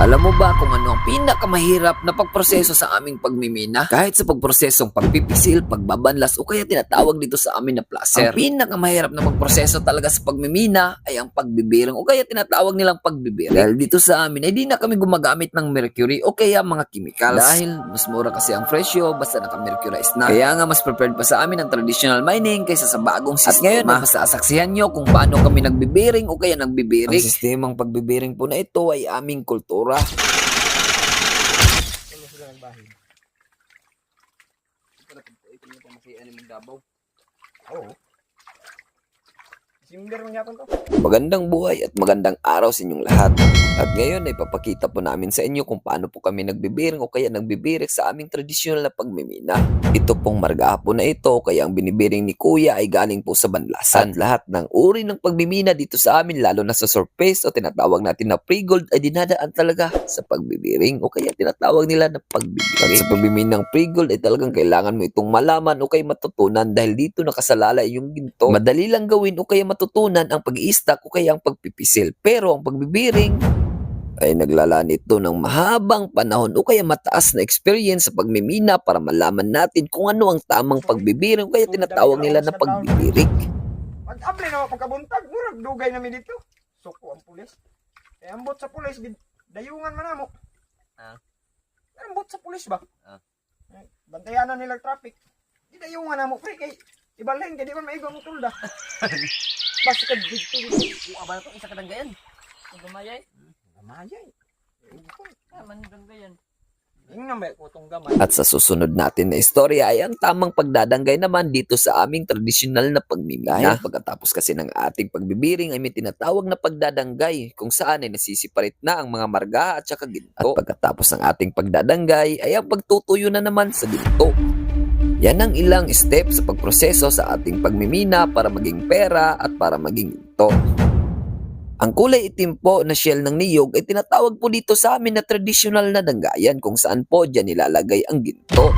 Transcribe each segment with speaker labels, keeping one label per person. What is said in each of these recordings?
Speaker 1: Alam mo ba kung ano ang pinakamahirap na pagproseso sa aming pagmimina? Kahit sa pagprosesong pagpipisil, pagbabanlas o kaya tinatawag dito sa amin na placer. Ang pinakamahirap na pagproseso talaga sa pagmimina ay ang pagbibiring o kaya tinatawag nilang pagbibiring. Dahil dito sa amin ay di na kami gumagamit ng mercury o kaya mga chemicals. Dahil mas mura kasi ang presyo basta naka-mercurize na. Kaya nga mas prepared pa sa amin ang traditional mining kaysa sa bagong sistema. At ngayon ay masasaksihan nyo kung paano kami nagbibiring o kaya nagbibiring. Ang sistemang pagbibiring po na ito ay aming kultura.
Speaker 2: Ano sila nagbahin? Ito na pa masiyan ng Davao. Oo. Similar man yapon to.
Speaker 1: Magandang buhay at magandang araw sa inyong lahat. At ngayon ay papakita po namin sa inyo kung paano po kami nagbibiring o kaya nagbibirik sa aming tradisyonal na pagmimina. Ito pong margapo na ito kaya ang binibiring ni Kuya ay galing po sa banlasan. At lahat ng uri ng pagmimina dito sa amin lalo na sa surface o tinatawag natin na pre-gold ay dinadaan talaga sa pagbibiring o kaya tinatawag nila na pagbibiring. At sa pagmimina ng pre-gold ay talagang kailangan mo itong malaman o kaya matutunan dahil dito nakasalala yung ginto. Madali lang gawin o kaya matutunan ang pag-i-stack o kaya ang pagpipisil. Pero ang pagbibiring ay naglala nito ng mahabang panahon o kaya mataas na experience sa pagmimina para malaman natin kung ano ang tamang pagbibiring o kaya tinatawag nila na pagbibirik.
Speaker 2: Pag able na pagkabuntag, murag dugay namin dito. Suko ang pulis. Eh ambot sa pulis dayungan man namo.
Speaker 1: Ah.
Speaker 2: Ambot sa pulis ba?
Speaker 1: Ah.
Speaker 2: Eh, Bantayan na nila traffic. Di dayungan namo pre kay ibalhin kay di man maigo mo tulda. Basta ka dito dito.
Speaker 3: Aba to isa ka danggayan. Gumayay.
Speaker 2: Gamayay.
Speaker 3: Ah, man danggayan.
Speaker 2: Ingnan ba ko tong gamay.
Speaker 1: At sa susunod natin na istorya ay ang tamang pagdadanggay naman dito sa aming tradisyonal na pagmimina. Dahil pagkatapos kasi ng ating pagbibiring ay may tinatawag na pagdadanggay kung saan ay nasisiparit na ang mga marga at saka ginto. At pagkatapos ng ating pagdadanggay ay ang pagtutuyo na naman sa ginto. Yan ang ilang step sa pagproseso sa ating pagmimina para maging pera at para maging ginto. Ang kulay itim po na shell ng niyog ay tinatawag po dito sa amin na traditional na danggayan kung saan po dyan nilalagay ang ginto.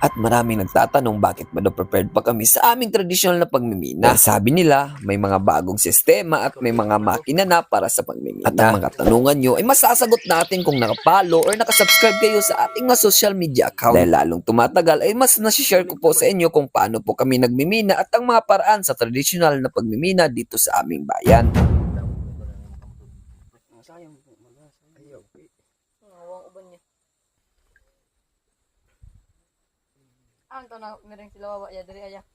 Speaker 1: At maraming nagtatanong bakit ba prepared pa kami sa aming traditional na pagmimina. Sabi nila, may mga bagong sistema at may mga makina na para sa pagmimina. At ang mga tanungan nyo ay masasagot natin kung nakapalo or nakasubscribe kayo sa ating mga social media account. Dahil lalong tumatagal ay mas nasishare ko po sa inyo kung paano po kami nagmimina at ang mga paraan sa traditional na pagmimina dito sa aming bayan.
Speaker 2: Sayang po magas. Ayaw.
Speaker 3: Awang uban niya. Ah, ito na ya diri aya.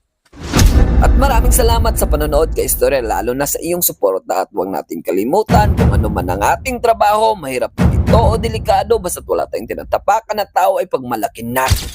Speaker 1: At maraming salamat sa panonood kay Istorya lalo na sa iyong suporta at huwag natin kalimutan kung ano man ang ating trabaho, mahirap ito o delikado basta wala tayong tinatapakan na tao ay pagmalakin natin.